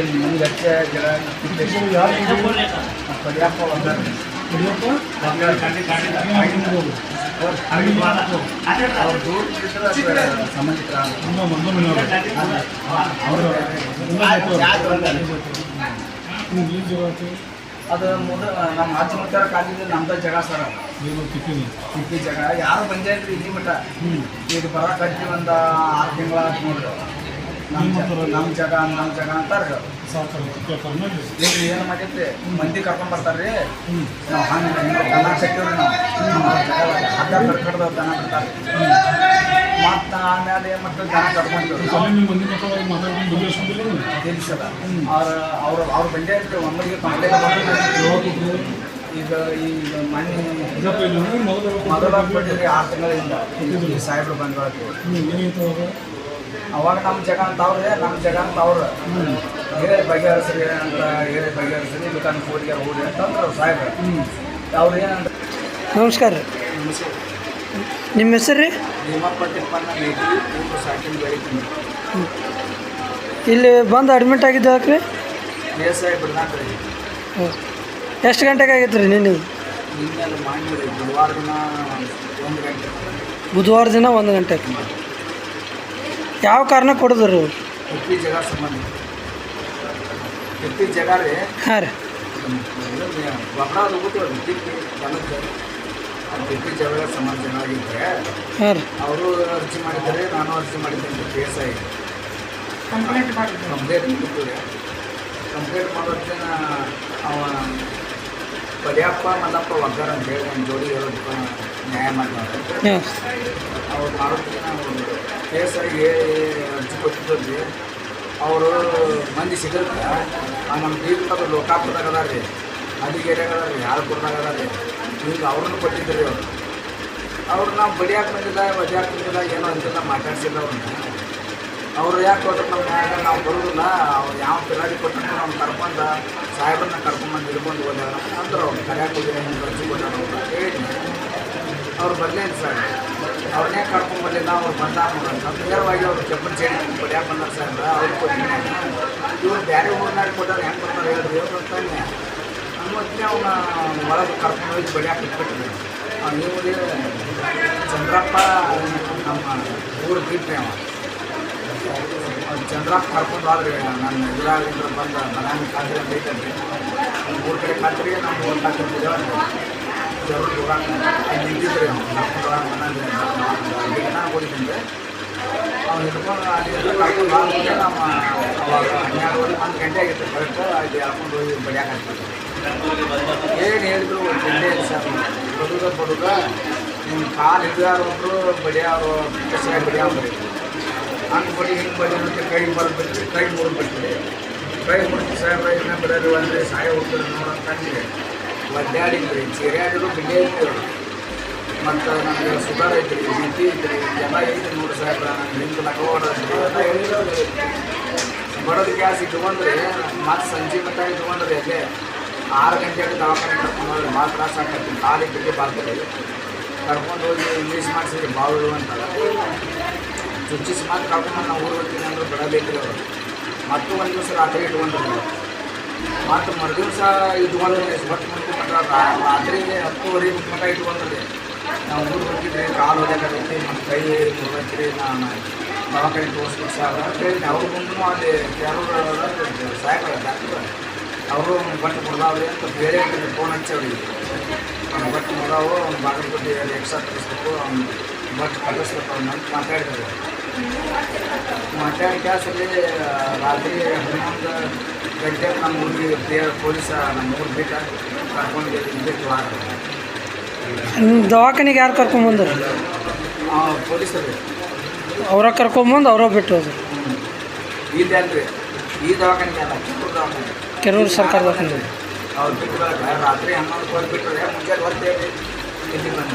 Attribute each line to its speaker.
Speaker 1: ಇಲ್ಲಿ ಒಂದ ಅವ್ರು ದೂರ ಇದ್ರೆ ಅದು ಮೊದ ಮುದ ನಮ್ಮ ಅಜ್ಜ ಮುತ್ತಾರ ಕಾಲಿಂದ ನಮ್ದ ಜಗ ಸರ್ ಇಪ್ಪಿ ಜಗ. ಯಾರು ಬಂದಿಲ್ರಿ ಇಲ್ಲಿ ಮಟ್ಟ ಈಗ ಬರಕತ್ತಿ ಒಂದು ಆರು ತಿಂಗಳ ನೋಡ್ರಿ. ನಮ್ಮ ಜಗ ನಮ್ಮ ಜಗ ಅಂತಾರೆ ಈಗ ಏನು ಮಾಡೈತ್ರಿ? ಮಂದಿ ಕರ್ಕೊಂಡ್ ಬರ್ತಾರ್ರಿ. ನಾವು ಹಂಗೆ ದನ ಕಟ್ಟಿವ್ರಿ ನಾವು. ಹಗ್ಗ ಕಟ್ಕಡ್ದ ದನ ಬಿಡ್ತಾರೆ ಮತ್ತು ಆಮೇಲೆ ಏನು ಮಾಡ್ತಾರೆ? ದನ ಕಟ್ಕೊಂಡ್ರು ತಿಳಿಸದ ಅವ್ರ ಅವ್ರು ಅವ್ರು ಬಂದೇ ಇರ್ತೀವಿ ಒಮ್ಮರಿಗೆ ಕಂಪ್ಲೇಂಟ್ ಈಗ ಈಗ ಮನೆ ಮೊದಲು ಕೊಟ್ಟಿದ್ರಿ? ಆರು ತಿಂಗಳಿಂದ ಸಾಹೇಬ್ರು ಬಂದ್ಕೊಳಕ್ಕೆ ಅವಾಗ ನಮ್ಮ ಜಗ ಅಂತ ಅವ್ರೆ ನಮ್ಮ ಜಗ ಅಂತ ಅವ್ರು. ಹಿರಿಯ ಬಗೆಹರಿಸ್ರಿ ಅಂತ ಹಿರಿಯ ಬಗೆಹರಿಸ್ರಿ ಬೇಕಾದ್ರೆ ಕೂಡಿಗೆ ಹೋಗಿ ಅಂತಂದ್ರೆ ಸಾಹೇಬ್ರು. ಅವ್ರು ಏನಂದ್ರೆ
Speaker 2: ನಮಸ್ಕಾರ ರೀ. ನಿಮ್ಮ ಹೆಸರು ರೀ? ಇಲ್ಲಿ ಬಂದು ಅಡ್ಮಿಟ್ ಆಗಿದ್ದು
Speaker 1: ಹಾಕ್ರಿ ಹ್ಞೂ
Speaker 2: ಎಷ್ಟು ಗಂಟೆಗೆ ಆಗಿತ್ತು ರೀ ನಿನ್ನೆ?
Speaker 1: ಬುಧವಾರ ದಿನ ಒಂದು ಗಂಟೆ.
Speaker 2: ಬುಧವಾರ ದಿನ ಒಂದು ಗಂಟೆಗೆ. ಯಾವ ಕಾರಣ ಕೊಡಿದ್ರು
Speaker 1: ಜಗ ಸಂಬಂಧ. ಜಗ ರೀ
Speaker 2: ಹಾಂ ರೀ.
Speaker 1: ಗೊಬ್ಬರ ಅದು ಗೊತ್ತಿಲ್ಲ ತಿಪ್ಪಿ ದನದ ಎಪ್ಪಿ ಜಗ ಸಂಬಂಧ ಜನ ಆಗಿದ್ರೆ
Speaker 2: ಹಾಂ ರೀ.
Speaker 1: ಅವರು ಅರ್ಜಿ ಮಾಡಿದ್ದಾರೆ ನಾನು ಅರ್ಜಿ
Speaker 3: ಕಂಪ್ಲೇಂಟ್ ಮಾಡಿದ್ರು.
Speaker 1: ಕಂಪ್ಲೇಂಟ್ ಕೊಟ್ಟಿದ್ದೆ ಕಂಪ್ಲೇಂಟ್ ಮಾಡೋದಕ್ಕೆ ಅವ ಪದ್ಯಪ್ಪ ಮಲ್ಲಪ್ಪ ಒಗ್ಗರ ಅಂತ ಹೇಳಿ ನನ್ನ ಜೋಡಿ ಹೇಳೋದಕ್ಕೆ ನ್ಯಾಯ
Speaker 2: ಹಾಂ
Speaker 1: ಅವ್ರು ಮಾಡೋದಕ್ಕೆ ನಾವು ಕೇಸ್ ಆಗಿ ಅರ್ಜಿ ಕೊಟ್ಟಿದ್ರಿ ಅವರು ಮಂದಿ ಸಿಗಲ್ಕ ನಮ್ಮ ದೀಪದ ಲೋಕಾಪುರದಾಗ ಅದ ರೀ. ಅದಿಗೆರೆಯಾಗ ಅದಾರ ರೀ ಯಾಳ್ಪುರದಾಗ ಅದ ರೀ. ಈಗ ಅವ್ರನ್ನ ರೀ ಅವರು. ಅವ್ರು ನಾವು ಬಡಿಯಾಕೆ ಬಂದಿಲ್ಲ ಬಡಿಯಾಕೆ ಬಂದಿಲ್ಲ, ಏನೋ ಅಂತೆಲ್ಲ ಮಾತಾಡ್ಸಿಲ್ಲ ಅವ್ರನ್ನ ಅವರು ಯಾಕೆ ಕೊಟ್ಟರು ನಮ್ಮ ನಾವು ಬರೋದಿಲ್ಲ. ಅವ್ರು ಯಾವ ಪಿಲಾಡಿ ಕೊಟ್ಟರು ನಾವು ಕರ್ಕೊಂಡ ಸಾಹೇಬನ್ನ ಕರ್ಕೊಂಬಂದು ಹಿಡ್ಕೊಂಡು ಹೋದ ಅಂದ್ರೆ ಅವ್ರು. ಕರೆಯಾಕೆ ಹೋಗಿ ಹಿಂಗೆ ಅರ್ಜಿ ಕೊಟ್ಟಾರ ಅವ್ರು ಹೇಳಿದ್ನಿ ಅವ್ರು ಬರಲೇ ಇಲ್ಲ ಸರ್. ಅವ್ರನ್ನೇ ಕರ್ಕೊಂಡ್ ಬರ್ಲಿಲ್ಲ, ಅವ್ರು ಬಂದ ಅವ್ರು ಕೆಬ್ಬನ ಚೇಂಜ್ ಬಡಿಯಾಕೆ ಬಂದಾರ ಸರ್. ಅವ್ರು ಕೊಟ್ಟಿನಿ ಇವ್ರು ಬೇರೆ ಊರಿನಾಗ ಕೊಟ್ಟವ್ರು ಹೆಂಗೆ ಬರ್ತಾರೆ ಹೇಳಿದ್ರು ಇವ್ರು ಅಂತಾನೆ ಹಂಗೆ ಅವನ ಒಳಗೆ ಕರ್ಕೊಂಡು ಹೋಗಿ ಬಡಿಯಾಕೆ ಇಟ್ಬಿಟ್ಟಿದೆ ನೀವು ಚಂದ್ರಪ್ಪ ನಮ್ಮ ಊರು ಬಿಟ್ಟೆ ಅವ ಅವ್ನು ಚಂದ್ರಪ್ಪ ಕರ್ಕೊಂಡು ಹೋದ್ರಿ ನನ್ನ ಇದ್ರಾಗಿಂದ ಬಂದ ಮನಾಮಿ ಕಾಂತ್ರಿ ಬೈತಂತೆ ಊರ ಕಡೆ ಕಾಂತ್ರಿ ನಮ್ಮ ಊರು ಕಾಂತ್ರಿ ಬಿಡೋದು ಜरूर ಹೋಗಾಕ ಅಲ್ಲಿ ನಿಂತಿದ್ರಿ ಅವ್ನು ಕರ್ಕೊಂಡು ಹೋಗಾಕ ಮನಾಮಿ ಅಲ್ಲಿಗೆ ನಾನು ಕೊಡಿದ್ದೀನಿ ಅವ್ನು ಹಿಡ್ಕೊಂಡು ಅಲ್ಲಿ ಕರ್ಕೊಂಡು ಹೋದ್ಮೇಲೆ ನಮ್ಮ ಅವಾಗ ಹನ್ನೆರಡುವರೆ ಒಂದು ಗಂಟೆ ಆಗಿತ್ತು ಕರೆಕ್ಟ್ ಅಲ್ಲಿ ಹಾಕೊಂಡು ಹೋಗಿ ಬಡಿಯಾಕ ಹಾಕ್ತಾರೆ ಏನು ಹೇಳಿದ್ರು ತಿಂಡಿ ಸರ್ ಬಡುಗ ಬಡುಗ ನಿಮ್ಮ ಕಾಲು ಹಿಡಿದಾರು ಒಬ್ಬರು ಬಡಿಯಾರು ಕಸಾಯ ಬಡಿಯಾವ್ರಿ ಹಂಗೆ ಬಡಿ ಹಿಂಗೆ ಬಡಿ ಅಂತ ಕೈ ಬರಬಿಟ್ರಿ ಕೈ ಮುರಿದ್ಬಿಟ್ರಿ ಕೈ ಮುರಿದು ಸಾಹೇಬ್ರ ಇನ್ನ ಬಿಡೋದು ಅಂದರೆ ಸಾಯ ಹೋಗ್ತಾರೆ ನೋಡೋಂತ ಅಂದಿದೆ ಒದ್ದಾಡಿದ್ರಿ ಚಿರಿಯಾಡಿದ್ರು ಬಿಡ್ಲೇ ಇತ್ತು. ಮತ್ತು ನನಗೆ ಸುಧಾರ ಐತ್ರಿ ಮಿತಿ ಐತ್ರಿ ಎಲ್ಲ ಐತ್ರಿ ನೋಡಿ ಸಾಹೇಬ್ರ. ನಗೋಡ್ರಿ ಎಲ್ಲ ಹೇಳಿದ್ರು ಬಡೋದು ಗ್ಯಾಸ್ ಇಟ್ಕೊಂಡ್ರಿ ಮತ್ತು ಸಂಜೆ ಮಟ್ಟ ಇಟ್ಕೊಂಡ್ರಿ ಅಲ್ಲೇ ಆರು ಗಂಟೆಗೆ ದವಾಖಾನೆ ಕರ್ಕೊಂಡು ಹೋದ್ರೆ ಭಾಳ ತ್ರಾಸ ಆಗತ್ತೆ ಕಾಲಿಗೆ ಬಿಟ್ಟು ಬರ್ತದೆ ಕರ್ಕೊಂಡು ಹೋಗಿ ಇಂಗ್ಲೀಷ್ ಮಾಡಿಸಿದ್ರಿ ಭಾಳ ಅಂತಾರೆ ಚುಚ್ಚಿಸಿ ಮಾತ್ರ ಕರ್ಕೊಂಡು ನಾವು ಊರು ಬರ್ತೀನಿ ಅಂದ್ರೆ ಬಿಡಬೇಕ್ರಿ ಅವರು ಮತ್ತು ಒಂದು ದಿವಸ ರಾತ್ರಿ ಇಟ್ಕೊಂಡ್ರಿ. ಮತ್ತು ಮರುದಿವಸ ಇಟ್ಕೊಂಡ್ರಿ ಸ್ವಚ್ಛ ಮಾಡ್ಕೊಂಡ್ರೆ ರಾತ್ರಿ ಹತ್ತುವರೆ ಮಟ್ಟ ಇಟ್ಕೊಂಡ್ರಿ ನಾವು ಊರು ಬರ್ತಿದ್ರೆ ಕಾಲು ಹೊಡ್ಯಾಕತ್ತೈತಿ ನಮ್ಮ ಕೈ ಬರ್ತೀರಿ ನಾನು ದವಾಖಾನೆ ತೋರಿಸ್ಬೇಕು ಸರ್ ಅಂತೇಳಿ ಅವ್ರ ಮುಂದೆ ಅಲ್ಲಿ ಕೆಲವರು ಸಾಯಕ ಡಾಕ್ಟ್ರು ಅವರು ಬಟ್ಟೆ ಕೊಡ್ದಾವ್ರಿ ಅಂತ ಬೇರೆ ಫೋನ್ ಹಚ್ಚವ್ರಿಗೆ ಅವ್ನು ಬಟ್ಟೆ ಕೊಡಾವು ಅವ್ನು ಬಾಗಿಲು ಕೊಟ್ಟು ಎಕ್ಸ್ಟ್ರಾ ತರಿಸ್ಬೇಕು, ಅವ್ನು ಬಟ್ಟೆ ಕಳಿಸ್ಬೇಕು ಅವ್ನು ಅಂತ ಮಾತಾಡಿದ್ರು. ಮಾತಾಡಿ ಕ್ಯಾಸಲ್ಲಿ ರಾತ್ರಿ ಹನ್ನೊಂದು ಗಂಟೆಗೆ ನಮ್ಮ ಊರಿಗೆ ಪ್ಲೇಯರ್ ಪೊಲೀಸ ನಮ್ಮ ಊರು ಬಿಟ್ಟ ಕರ್ಕೊಂಡು ಬಿಟ್ಟು
Speaker 2: ದವಾಖಾನಿಗೆ ಯಾರು ಕರ್ಕೊಂಬಂದ್ರು
Speaker 1: ಪೊಲೀಸರು.
Speaker 2: ಅವ್ರ ಕರ್ಕೊಂಬಂದು ಅವ್ರ ಬಿಟ್ಟು ಹೋದ್ರು.
Speaker 1: ಇಲ್ಲಿ ಅಲ್ರಿ ಈ ದವಾಖಾನೆಗೆ ಅಲ್ಲ ಚಿಕ್ಕ ದವಾಖಾನೆ.
Speaker 2: ಕೆರೂರು ಸರ್ಕಾರ ದವಾಖಾನೆ.
Speaker 1: ಅವ್ರು ಬಿಟ್ಟು ರಾತ್ರಿ ಹನ್ನೊಂದು ಬಿಟ್ಟರೆ ಮುಂಜಾನೆ ಹೊತ್ತೇಳಿ ಇಲ್ಲಿ ಬಂದು